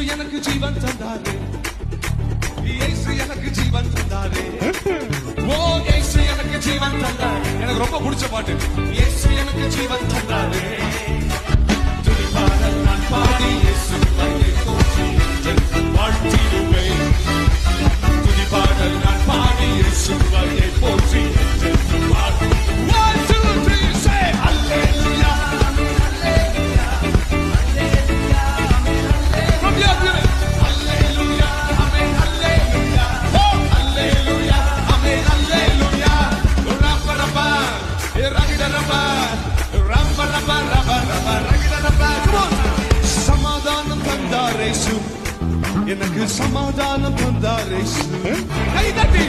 இயேசு எனக்கு ஜீவன் தந்தாரு. இயேசு எனக்கு ஜீவன் தந்தாரு. ஓ இயேசு எனக்கு ஜீவன் தந்தாரு. எனக்கு ரொம்ப பிடிச்ச பாட்டு. இயேசு எனக்கு ஜீவன் தந்தாரு. சமாதானம் தந்தாரேசு எனக்கு சமாதானம் தந்தாரேசு கை தட்டி